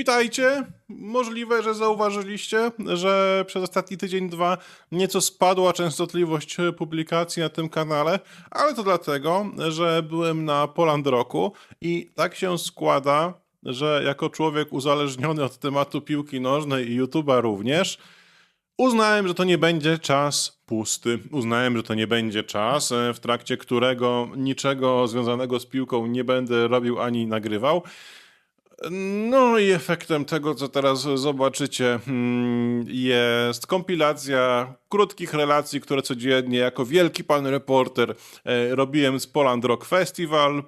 Witajcie. Możliwe, że zauważyliście, że przez ostatni tydzień, dwa nieco spadła częstotliwość publikacji na tym kanale, ale to dlatego, że byłem na Poland Roku i tak się składa, że jako człowiek uzależniony od tematu piłki nożnej i YouTube'a również, Uznałem, że to nie będzie czas pusty. Uznałem, że to nie będzie czas, e, w trakcie którego niczego związanego z piłką nie będę robił ani nagrywał. No i efektem tego, co teraz zobaczycie, hmm, jest kompilacja krótkich relacji, które codziennie jako wielki pan reporter e, robiłem z Poland Rock Festival.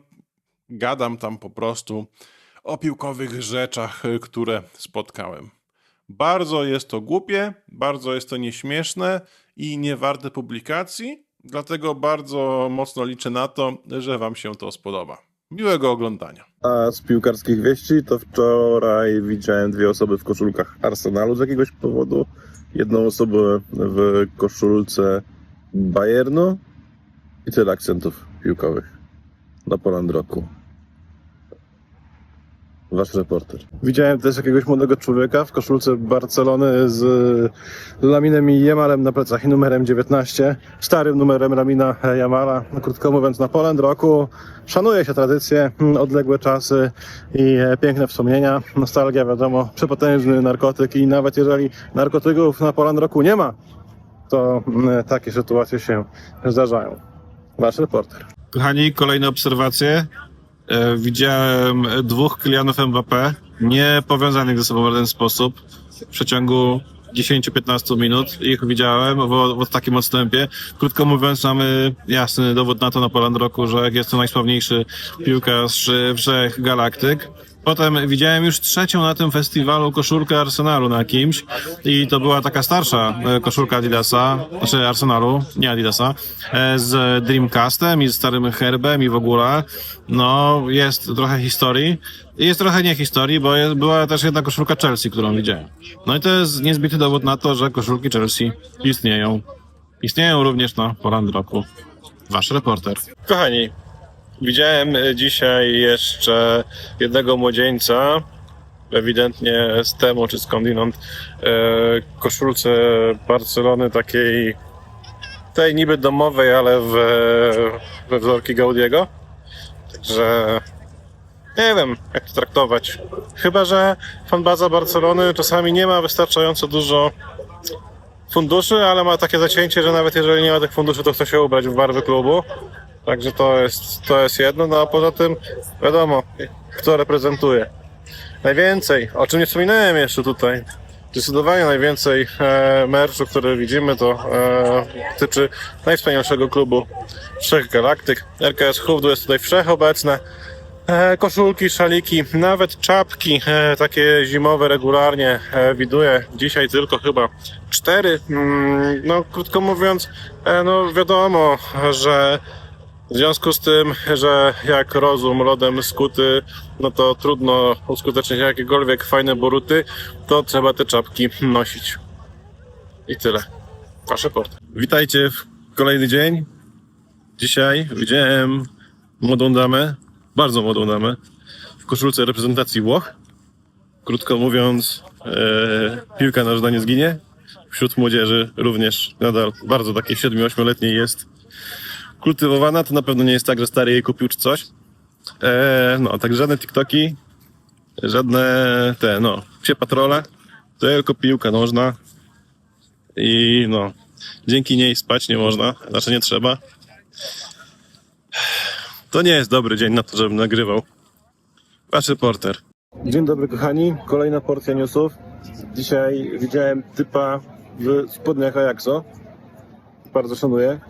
Gadam tam po prostu o piłkowych rzeczach, e, które spotkałem. Bardzo jest to głupie, bardzo jest to nieśmieszne i niewarte publikacji, dlatego bardzo mocno liczę na to, że Wam się to spodoba. Miłego oglądania. A z piłkarskich wieści to wczoraj widziałem dwie osoby w koszulkach Arsenalu z jakiegoś powodu. Jedną osobę w koszulce Bayernu i tyle akcentów piłkowych na Poland Roku. Wasz reporter. Widziałem też jakiegoś młodego człowieka w koszulce Barcelony z Laminem i Jamalem na plecach i numerem 19. Starym numerem Ramina Jamala. No, Krótko mówiąc, na Poland Roku szanuje się tradycje, mm, odległe czasy i e, piękne wspomnienia. Nostalgia, wiadomo, przepotężny narkotyk i nawet jeżeli narkotyków na Poland Roku nie ma, to mm, takie sytuacje się zdarzają. Wasz reporter. Kochani, kolejne obserwacje. E, widziałem dwóch Kylianów Mbappé, nie powiązanych ze sobą w żaden sposób. W przeciągu 10-15 minut ich widziałem w, w takim odstępie. Krótko mówiąc, mamy jasny dowód na to na Poland Roku, że jest to najsławniejszy piłkarz wszech galaktyk. Potem widziałem już trzecią na tym festiwalu koszulkę Arsenalu na kimś i to była taka starsza e, koszulka Adidasa, znaczy Arsenalu, nie Adidasa, e, z Dreamcastem i z starym herbem i w ogóle. No, jest trochę historii. Jest trochę nie historii, bo jest, była też jedna koszulka Chelsea, którą widziałem. No i to jest niezbity dowód na to, że koszulki Chelsea istnieją. Istnieją również na Poland Roku. Wasz reporter. Kochani, Widziałem e, dzisiaj jeszcze jednego młodzieńca, ewidentnie z temu czy skądinąd, e, koszulce Barcelony takiej, tej niby domowej, ale w, we wzorki Gaudiego. Także nie wiem, jak to traktować. Chyba, że fanbaza Barcelony czasami nie ma wystarczająco dużo funduszy, ale ma takie zacięcie, że nawet jeżeli nie ma tych funduszy, to chce się ubrać w barwy klubu. Także to jest, to jest jedno, no a poza tym wiadomo, kto reprezentuje. Najwięcej, o czym nie wspominałem jeszcze tutaj, zdecydowanie najwięcej e, merczu, który widzimy, to e, dotyczy najwspanialszego klubu Trzech Galaktyk. RKS Hufdu jest tutaj wszechobecne. E, koszulki, szaliki, nawet czapki, e, takie zimowe regularnie e, widuję. Dzisiaj tylko chyba cztery. Mm, no, krótko mówiąc, e, no wiadomo, że w związku z tym, że jak rozum lodem skuty, no to trudno uskutecznić jakiekolwiek fajne boruty, to trzeba te czapki nosić. I tyle. Wasze port. Witajcie w kolejny dzień. Dzisiaj widziałem młodą damę, bardzo młodą damę, w koszulce reprezentacji Włoch. Krótko mówiąc, e, piłka nożna nie zginie. Wśród młodzieży również nadal bardzo takiej 7-8-letniej jest kultywowana, to na pewno nie jest tak, że stary jej kupił czy coś. Eee, no, tak żadne TikToki, żadne te, no, psie patrole, to tylko piłka nożna i no, dzięki niej spać nie można, znaczy nie trzeba. To nie jest dobry dzień na to, żebym nagrywał. Wasz reporter. Dzień dobry kochani, kolejna porcja newsów. Dzisiaj widziałem typa w spodniach Ajaxo. Bardzo szanuję.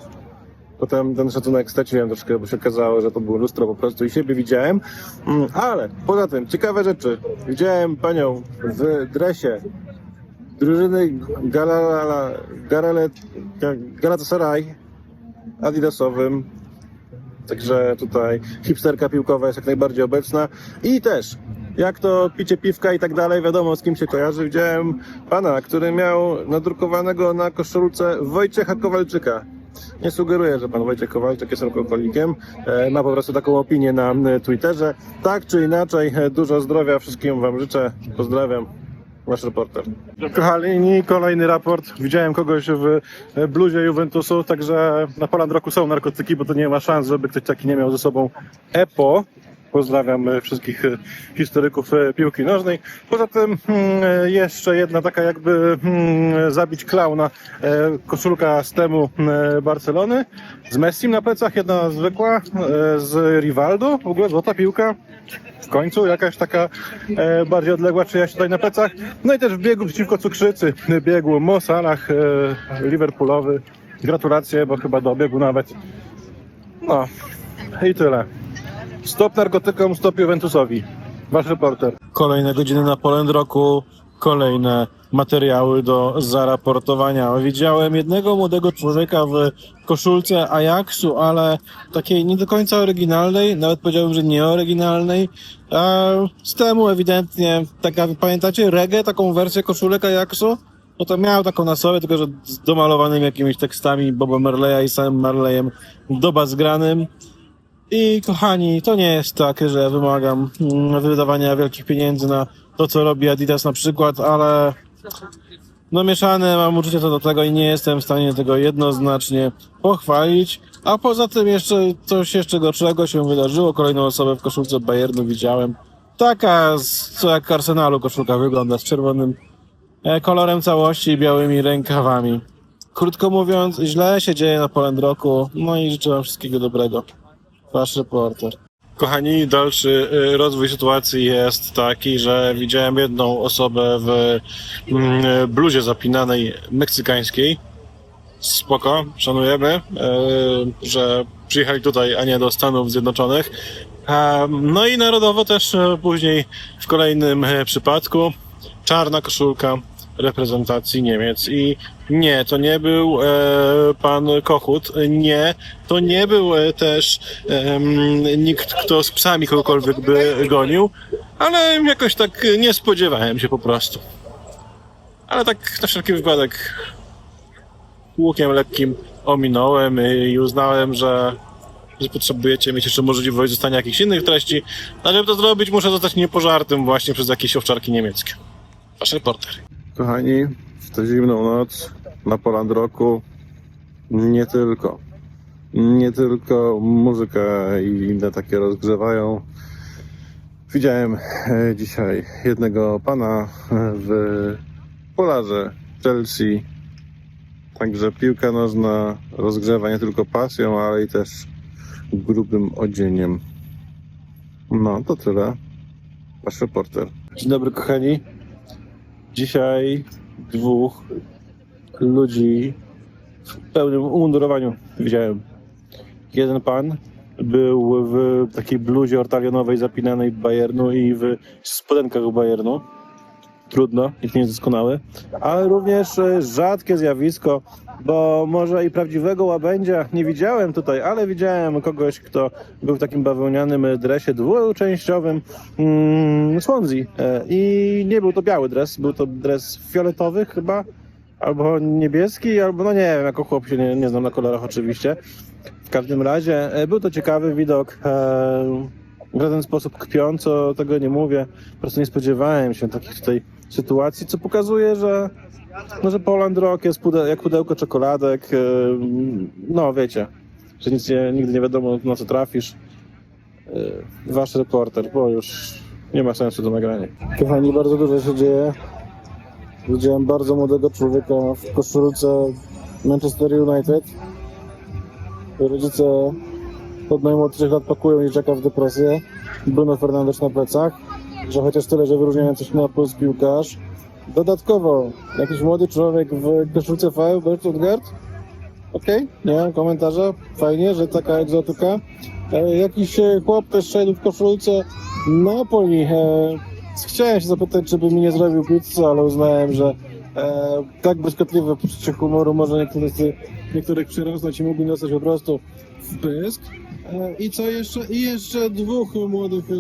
Potem ten szacunek straciłem troszkę, bo się okazało, że to było lustro po prostu i siebie widziałem. Mm, Ale poza tym, ciekawe rzeczy. Widziałem panią w dresie drużyny Galatasaray adidasowym. Także tutaj hipsterka piłkowa jest jak najbardziej obecna. I też, jak to picie piwka i tak dalej, wiadomo z kim się kojarzy. Widziałem pana, który miał nadrukowanego na koszulce Wojciecha Kowalczyka. Nie sugeruję, że pan Wojciech Kowalczyk jest alkoholikiem. E, Ma po prostu taką opinię na e, Twitterze. Tak czy inaczej, e, dużo zdrowia, wszystkim wam życzę. Pozdrawiam. Wasz reporter. Kochani, kolejny raport. Widziałem kogoś w bluzie Juventusu, także na Poland Roku są narkotyki, bo to nie ma szans, żeby ktoś taki nie miał ze sobą EPO. Pozdrawiam e, wszystkich e, historyków e, piłki nożnej. Poza tym mm, e, jeszcze jedna taka jakby mm, zabić klauna koszulka z temu e, Barcelony z Messim na plecach, jedna zwykła z Rivaldo, w ogóle złota piłka w końcu jakaś taka e, bardziej odległa czyjaś tutaj na plecach. No i też w biegu przeciwko cukrzycy biegł Mo e, Liverpoolowy. Gratulacje, bo chyba dobiegł nawet. No i tyle. Stop narkotykom, stop Juventusowi. Wasz reporter. Kolejne godziny na Poland Roku, kolejne materiały do zaraportowania. Widziałem jednego młodego człowieka w koszulce Ajaxu, ale takiej nie do końca oryginalnej, nawet powiedziałbym, że nieoryginalnej. Z temu ewidentnie, taka, pamiętacie reggae, taką wersję koszulek Ajaxu? No to miał taką na sobie, tylko że z domalowanymi jakimiś tekstami Boba Marleya i samym Marleyem doba zgranym. I kochani, to nie jest tak, że wymagam mm, wydawania wielkich pieniędzy na to, co robi Adidas na przykład, ale no mieszane mam uczucie co do tego i nie jestem w stanie tego jednoznacznie pochwalić. A poza tym jeszcze coś jeszcze gorszego się wydarzyło. Kolejną osobę w koszulce Bayernu widziałem. Taka, co jak Arsenalu koszulka wygląda, z czerwonym e, kolorem całości i białymi rękawami. Krótko mówiąc, źle się dzieje na Poland Roku. No i życzę wam wszystkiego dobrego. Wasz reporter. Kochani, dalszy y, rozwój sytuacji jest taki, że widziałem jedną osobę w mm, bluzie zapinanej meksykańskiej. Spoko, szanujemy, y, że przyjechali tutaj, a nie do Stanów Zjednoczonych. No i narodowo też y, później w kolejnym y, przypadku czarna koszulka reprezentacji Niemiec i nie, to nie był e, pan Kochut, nie, to nie był e, też em, nikt, kto z psami kogokolwiek by gonił, ale jakoś tak nie spodziewałem się po prostu. Ale tak na wszelki wypadek łukiem lekkim ominąłem i uznałem, że, że potrzebujecie mieć jeszcze możliwość zostania jakichś innych treści, a żeby to zrobić muszę zostać niepożartym właśnie przez jakieś owczarki niemieckie. Wasz reporter. Kochani, w tę zimną noc na Poland Roku nie tylko. Nie tylko muzyka i inne takie rozgrzewają. Widziałem e, dzisiaj jednego pana w Polarze Chelsea. Także piłka nożna rozgrzewa nie tylko pasją, ale i też grubym odzieniem. No, to tyle. Wasz reporter. Dzień dobry, kochani. Dzisiaj dwóch ludzi w pełnym umundurowaniu widziałem. Jeden pan był w takiej bluzie ortalionowej zapinanej Bayernu i w spodenkach Bayernu. Trudno, nikt nie jest doskonały. Ale również e, rzadkie zjawisko, bo może i prawdziwego łabędzia nie widziałem tutaj, ale widziałem kogoś, kto był w takim bawełnianym dresie dwuczęściowym mm, Swansea. E, I nie był to biały dres, był to dres fioletowy chyba, albo niebieski, albo no nie wiem, jako chłop się nie, nie znam na kolorach oczywiście. W każdym razie e, był to ciekawy widok. W żaden sposób kpiąco tego nie mówię. Po prostu nie spodziewałem się takich tutaj sytuacji, co pokazuje, że no, że Poland Rock jest pude- jak pudełko czekoladek. e, No, wiecie, że nic nie, nigdy nie wiadomo, na co trafisz. E, Wasz reporter, bo już nie ma sensu do nagrania. Kochani, bardzo dużo się dzieje. Widziałem bardzo młodego człowieka w koszulce Manchester United. Rodzice od najmłodszych lat pakują czeka w depresję. Bruno Fernandes na plecach. Że chociaż tyle, że wyróżniający się na polski piłkarz. Dodatkowo jakiś młody człowiek w koszulce VfB Stuttgart. Okej, nie mam komentarza. Fajnie, że taka egzotyka. E, jakiś e, chłop też szedł w koszulce Napoli. E, chciałem się zapytać, czy by mi nie zrobił pizzy, ale uznałem, że e, tak błyskotliwe poczucie humoru może niektórych, niektórych przyrosnąć i mógłbym dostać po prostu w pysk. I co jeszcze? I jeszcze dwóch młodych e,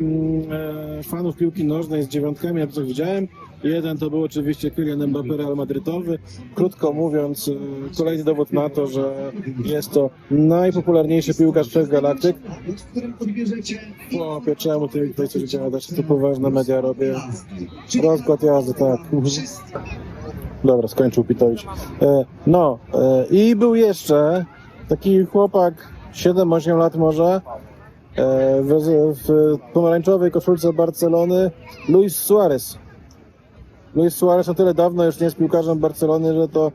mm, e, fanów piłki nożnej z dziewiątkami, jak to widziałem. Jeden to był oczywiście Kylian Mbappé Real Madrytowy. Krótko mówiąc, kolejny dowód na to, że jest to najpopularniejszy piłkarz wszech galaktyk. Chłopie, czemu ty tutaj coś gadasz? Tu poważne media robię. Rozkład jazdy, tak. Dobra, skończył pitować. E, no, e, i był jeszcze taki chłopak, 7-8 lat może, e, w, w pomarańczowej koszulce Barcelony, Luis Suarez. Luis Suarez o tyle dawno już nie jest piłkarzem Barcelony, że to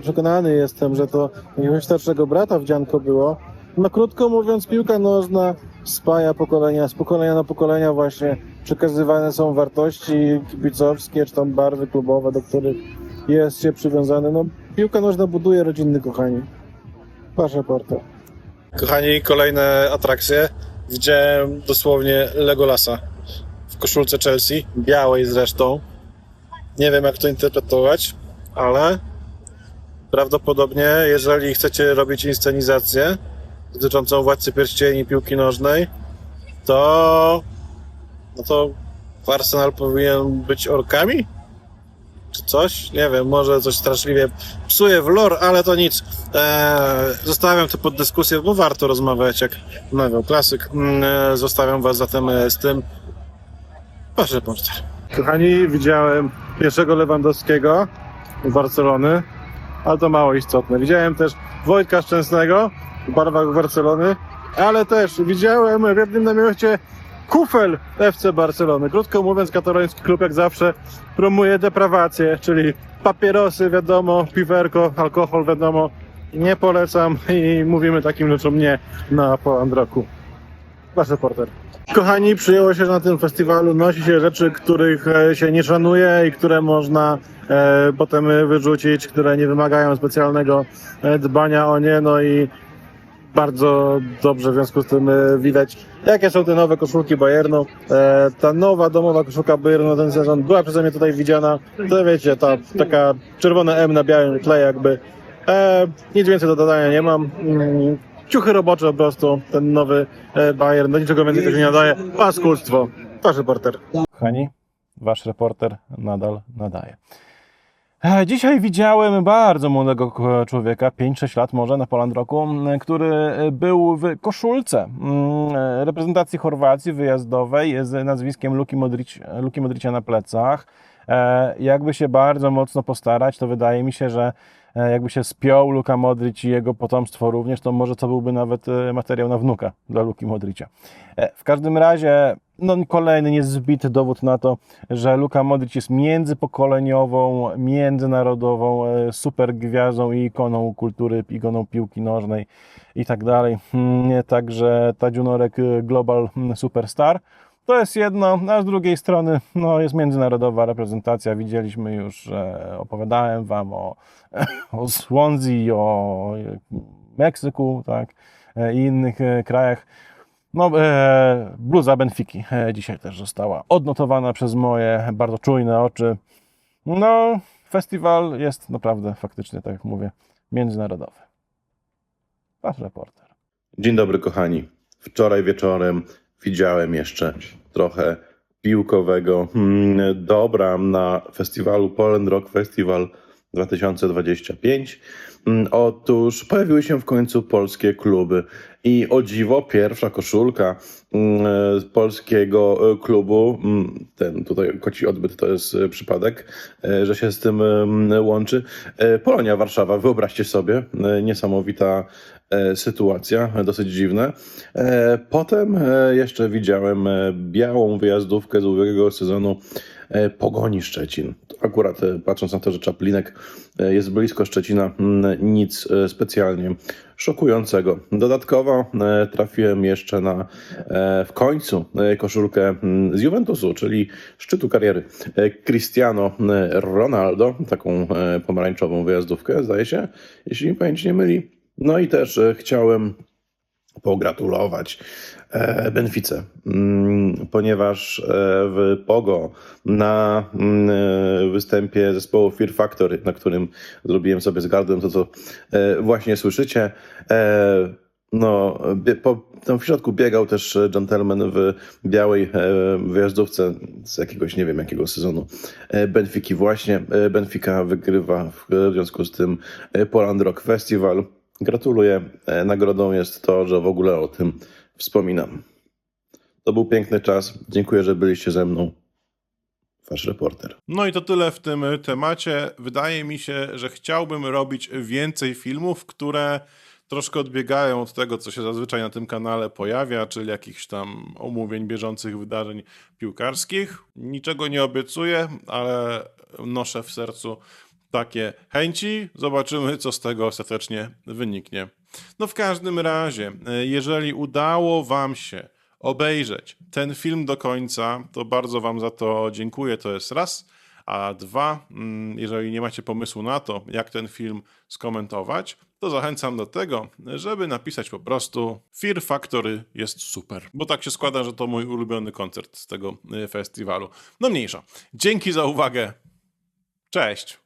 przekonany jestem, że to jakiegoś starszego brata wdzianko było. No krótko mówiąc, piłka nożna spaja pokolenia, z pokolenia na pokolenia właśnie przekazywane są wartości kibicowskie, czy tam barwy klubowe, do których jest się przywiązany. No, piłka nożna buduje rodziny, kochani. Wasz reporter. Kochani, kolejne atrakcje. Widziałem dosłownie Legolasa w koszulce Chelsea, białej zresztą. Nie wiem, jak to interpretować, ale prawdopodobnie, jeżeli chcecie robić inscenizację dotyczącą Władcy Pierścieni piłki nożnej, to no to Arsenal powinien być orkami? Czy coś? Nie wiem, może coś straszliwie psuje w lore, ale to nic. Eee, zostawiam to pod dyskusję, bo warto rozmawiać, jak mawiał klasyk. Mm, e, Zostawiam was zatem e, z tym. Wasz reporter. Kochani, widziałem pierwszego Lewandowskiego z Barcelony, ale to mało istotne. Widziałem też Wojtka Szczęsnego w barwach Barcelony, ale też widziałem w jednym namiocie Kufel FC Barcelony. Krótko mówiąc, kataloński klub jak zawsze promuje deprawację, czyli papierosy, wiadomo, piwerko, alkohol, wiadomo. Nie polecam i mówimy takim rzeczom nie na Poland Roku. Wasz reporter. Kochani, przyjęło się, na tym festiwalu nosi się rzeczy, których e, się nie szanuje i które można e, potem wyrzucić, które nie wymagają specjalnego e, dbania o nie, no i bardzo dobrze w związku z tym e, widać, jakie są te nowe koszulki Bayernu. E, ta nowa domowa koszulka Bayernu ten sezon była przeze mnie tutaj widziana. To wiecie, ta taka czerwone M na białym tle jakby. E, nic więcej do dodania nie mam. Mm, ciuchy robocze po prostu, ten nowy Bayern, do niczego więcej to się nie nadaje. Paskudstwo. Wasz reporter. Kochani, wasz reporter nadal nadaje. E, Dzisiaj widziałem bardzo młodego k- człowieka, 5-6 lat może na Poland Roku, m, który e, był w koszulce e, reprezentacji Chorwacji wyjazdowej z nazwiskiem Luki, Modric, Luki Modricia na plecach. E, Jakby się bardzo mocno postarać, to wydaje mi się, że e, jakby się spiął Luka Modric i jego potomstwo również, to może to byłby nawet e, materiał na wnuka dla Luki Modricia. E, W każdym razie, no kolejny niezbity dowód na to, że Luka Modric jest międzypokoleniową, międzynarodową e, super gwiazdą i ikoną kultury, ikoną piłki nożnej i tak dalej. Mm, Także Tadziunorek e, Global mm, Superstar. To jest jedno, a z drugiej strony no, jest międzynarodowa reprezentacja. Widzieliśmy już, że opowiadałem Wam o, o Swansea, o e, Meksyku tak, e, i innych e, krajach. No, e, bluza Benfiki e, dzisiaj też została odnotowana przez moje bardzo czujne oczy. No, festiwal jest naprawdę faktycznie, tak jak mówię, międzynarodowy. Wasz reporter. Dzień dobry, kochani. Wczoraj wieczorem widziałem jeszcze trochę piłkowego hmm, dobra na festiwalu Poland Rock Festival 2025. Mm, Otóż pojawiły się w końcu polskie kluby i o dziwo pierwsza koszulka mm, z polskiego e, klubu, ten tutaj koci odbyt to jest e, przypadek, e, że się z tym łączy. Polonia Warszawa, wyobraźcie sobie, niesamowita sytuacja, e, dosyć dziwne. E, Potem e, jeszcze widziałem białą wyjazdówkę z ubiegłego sezonu Pogoni Szczecin. Akurat patrząc na to, że Czaplinek jest blisko Szczecina, nic specjalnie szokującego. Dodatkowo trafiłem jeszcze na w końcu koszulkę z Juventusu, czyli szczytu kariery Cristiano Ronaldo, taką pomarańczową wyjazdówkę, zdaje się, jeśli mi pamięć nie myli. No i też e, chciałem pogratulować e, Benfice, mm, ponieważ e, w Pogo na mm, występie zespołu Fear Factory, na którym zrobiłem sobie z gardłem to, co właśnie słyszycie, No, po, tam w środku biegał też gentleman w białej wyjazdówce z jakiegoś, nie wiem jakiego sezonu Benfiki właśnie. Benfica wygrywa w, związku z tym Poland Rock Festival. Gratuluję. E, nagrodą jest to, że w ogóle o tym wspominam. To był piękny czas. Dziękuję, że byliście ze mną. Wasz reporter. No i to tyle w tym temacie. Wydaje mi się, że chciałbym robić więcej filmów, które troszkę odbiegają od tego, co się zazwyczaj na tym kanale pojawia, czyli jakichś tam omówień bieżących wydarzeń piłkarskich. Niczego nie obiecuję, ale noszę w sercu takie chęci. Zobaczymy, co z tego ostatecznie wyniknie. No w każdym razie, e, jeżeli udało Wam się obejrzeć ten film do końca, to bardzo Wam za to dziękuję. To jest raz. A dwa, mm, jeżeli nie macie pomysłu na to, jak ten film skomentować, to zachęcam do tego, żeby napisać po prostu Fear Factory jest super. Bo tak się składa, że to mój ulubiony koncert z tego y, festiwalu. No mniejsza. Dzięki za uwagę. Cześć.